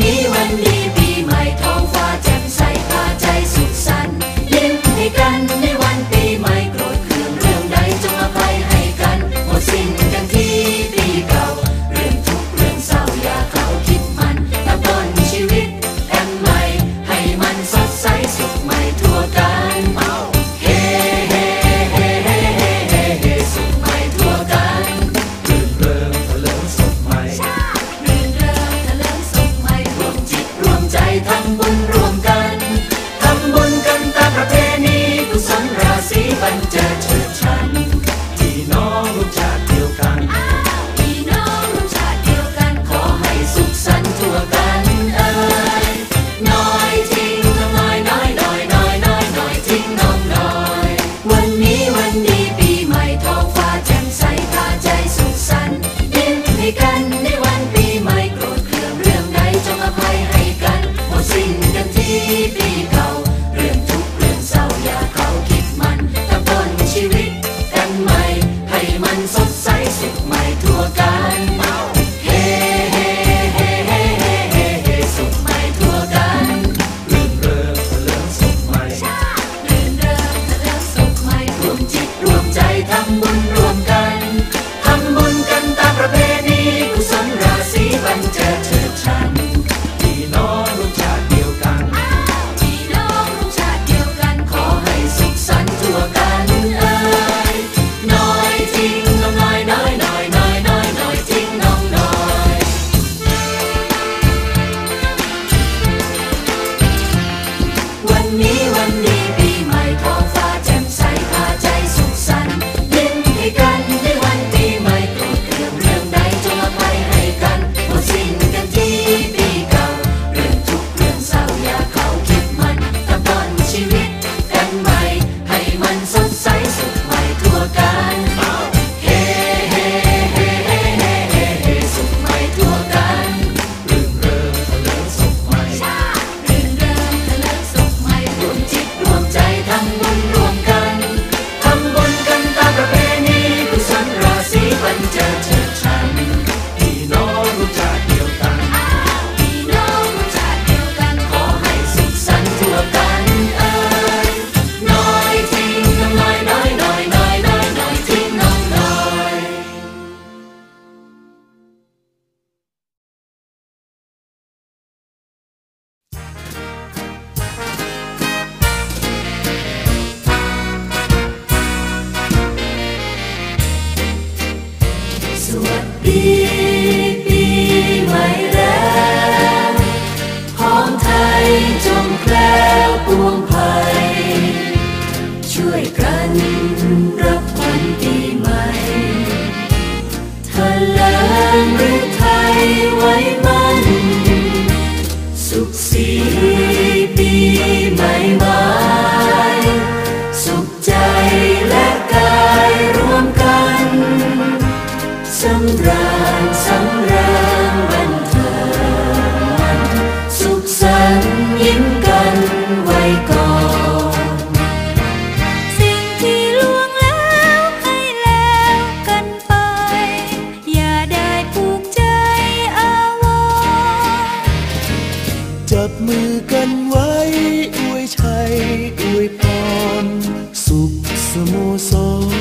นี้วัน จับมือกันไว้ อวยชัย อวยพร สุขสมุส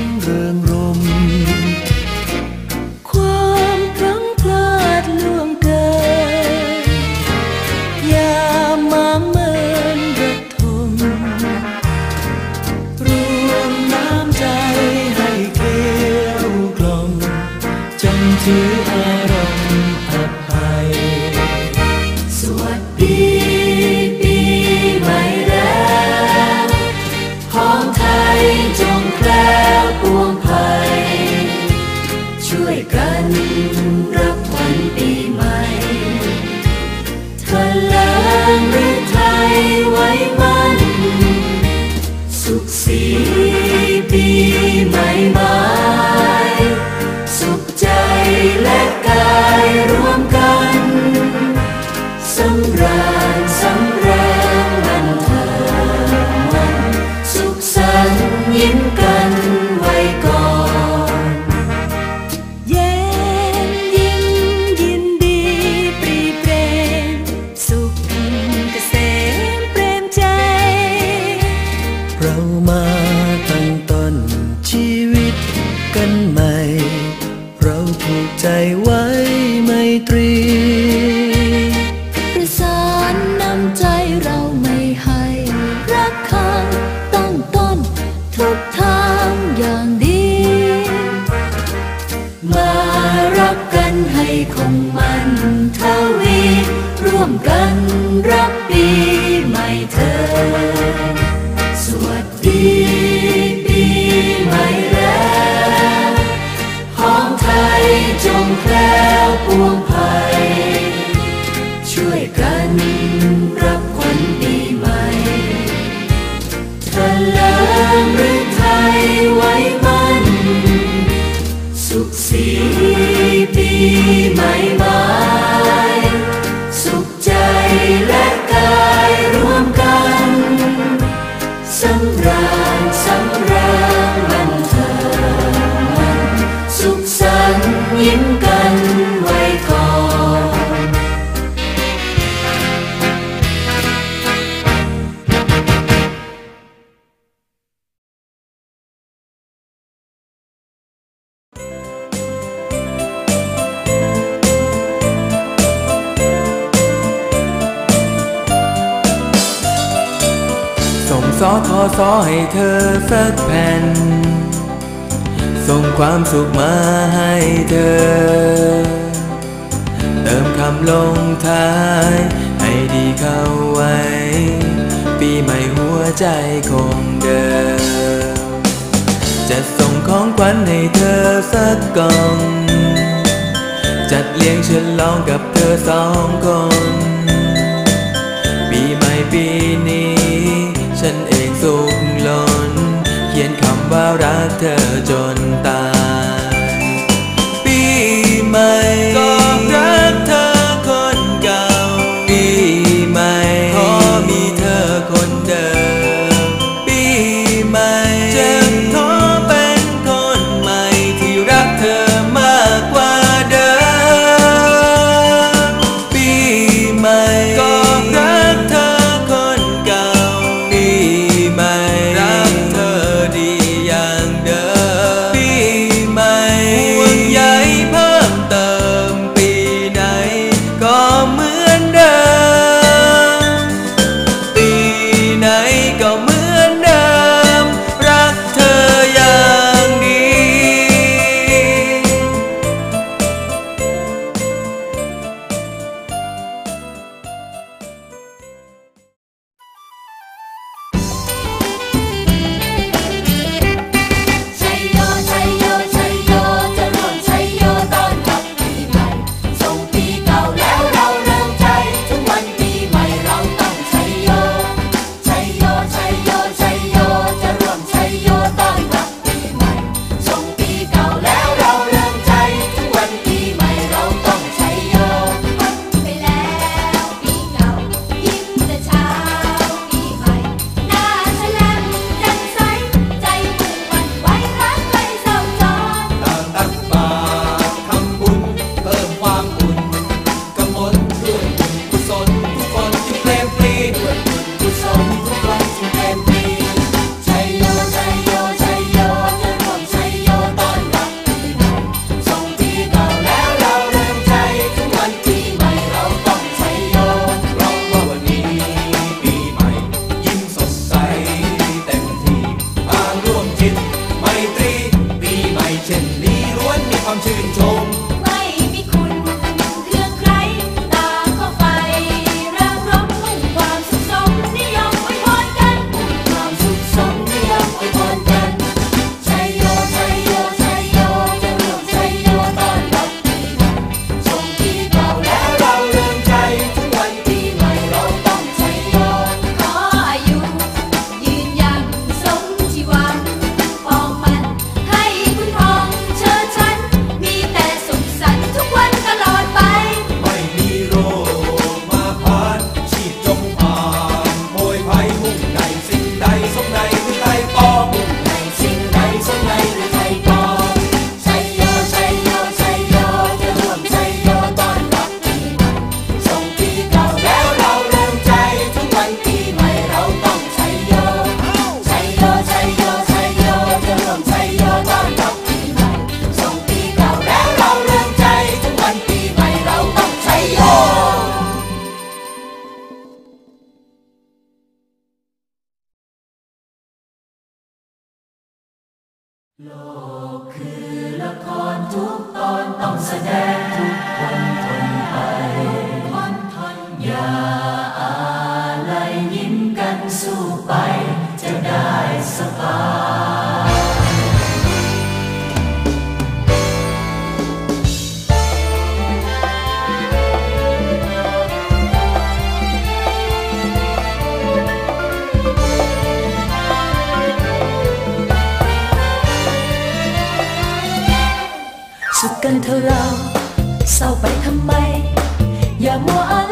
รเริงรม run, some run. จะส่งของขวัญให้เธอสักกล่อง จัดเลี้ยงฉลองกับเธอสองคน ปีใหม่ปีนี้ ฉันเองสุขล้น เขียนคำว่ารักเธอจนตาย ปีใหม่ กันเถอะเราเศร้าไปทำไม อย่ามัวอะไร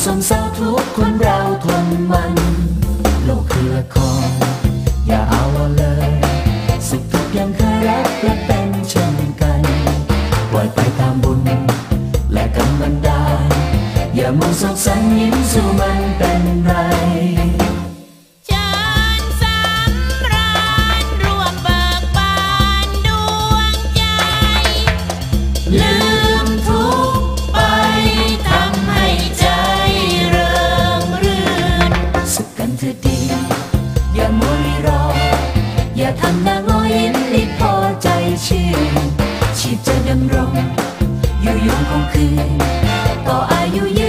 some sun. you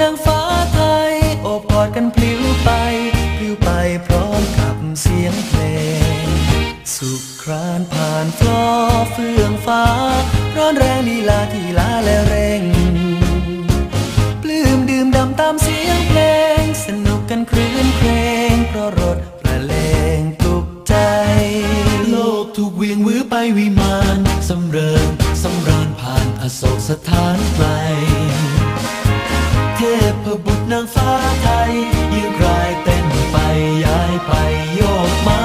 นางฟ้าไทยโอบกอดกันพลิ้วไปพลิ้วไปพร้อมกับเสียงเพลง สุขครานผ่านฟลอเฟื่องฟ้า ร้อนแรงลีลาทีลาและเร่ง ปลื้มดื่มดำตามเสียงเพลง สนุกกันครื้นเครงเพราะรถประเลงตุกใจ โลกถูกเวียงวือไปวิมานสำเริงสำราญผ่านอโศกสถานไกล นางฟ้าไทยยืนกลายเต้นไปย้ายไปโยกมา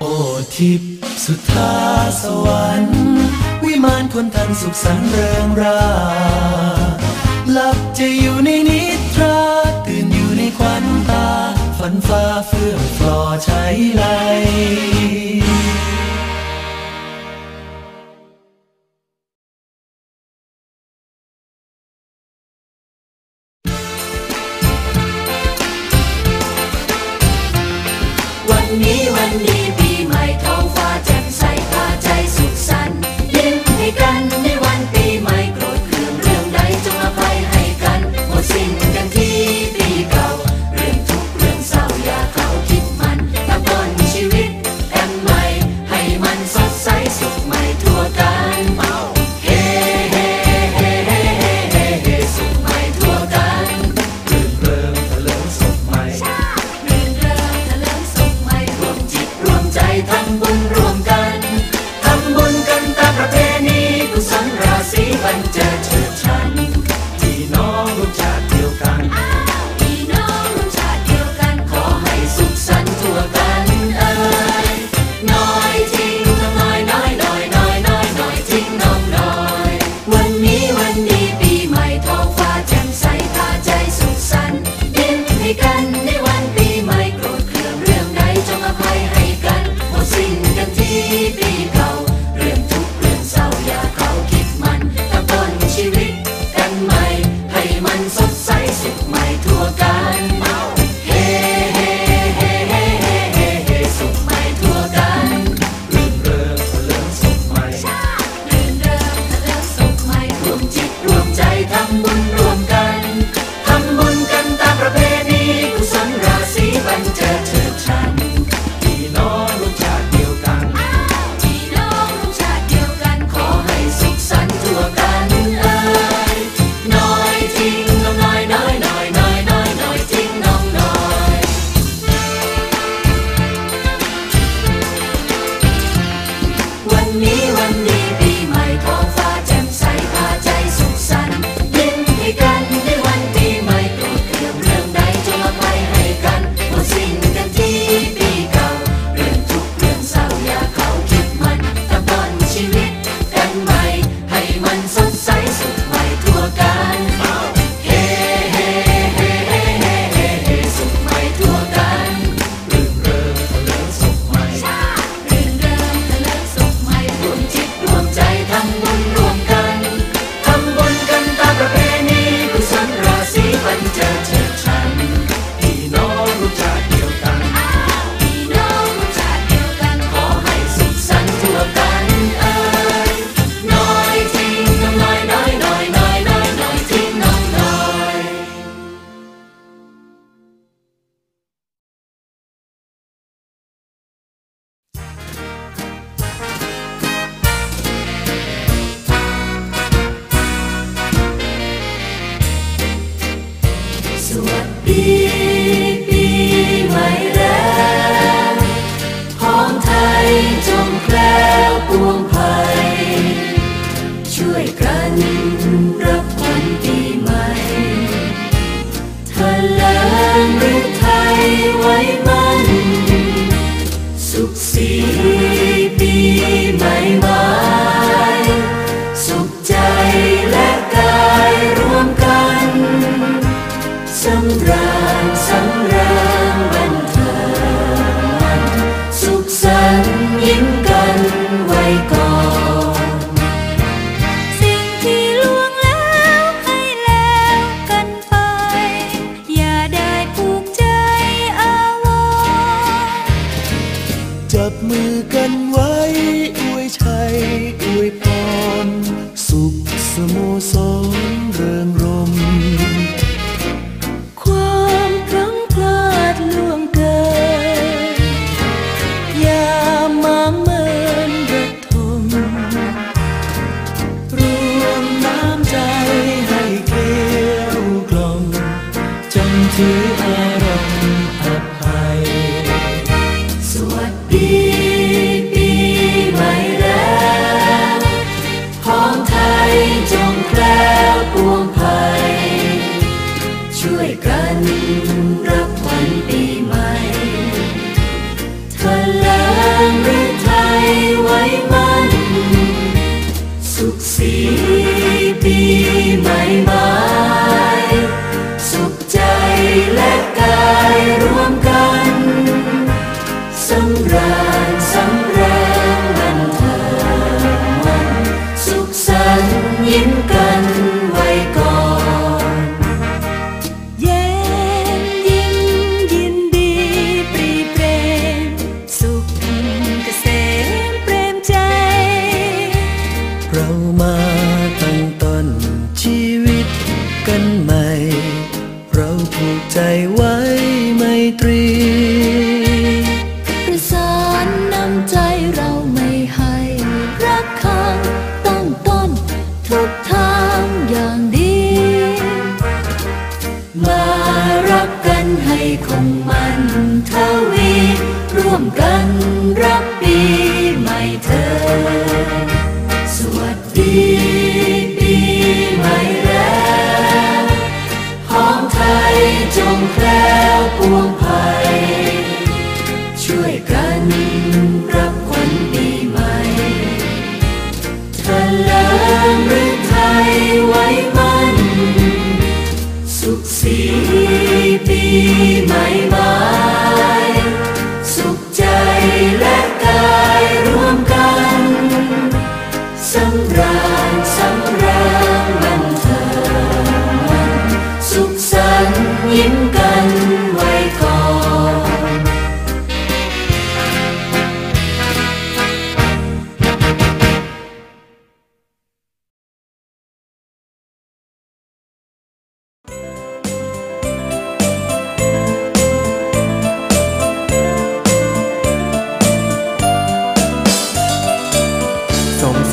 โอทิพสุธาสวรรค์วิมานคนทันสุขสันเริงราหลับจะอยู่ในนิทราตื่นอยู่ในควันตา ฝันฟ้าเฟื่องฟลอใช้ไหล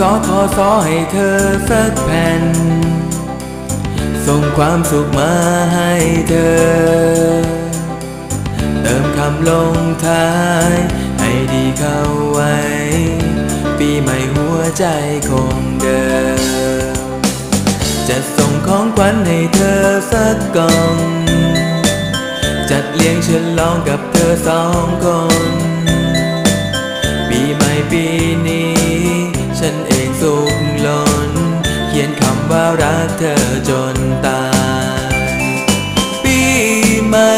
สอทอสอให้เธอสักแผ่น ส่งความสุขมาให้เธอ เติมคำลงท้าย ให้ดีเข้าไว้ ปีใหม่หัวใจคงเดิม จะส่งของขวัญให้เธอสักกล่อง จัดเลี้ยงฉลองกับเธอสองคน ปีใหม่ปีนี้ ฉัน สุขล้น เขียนคำว่ารักเธอจนตาย ปีใหม่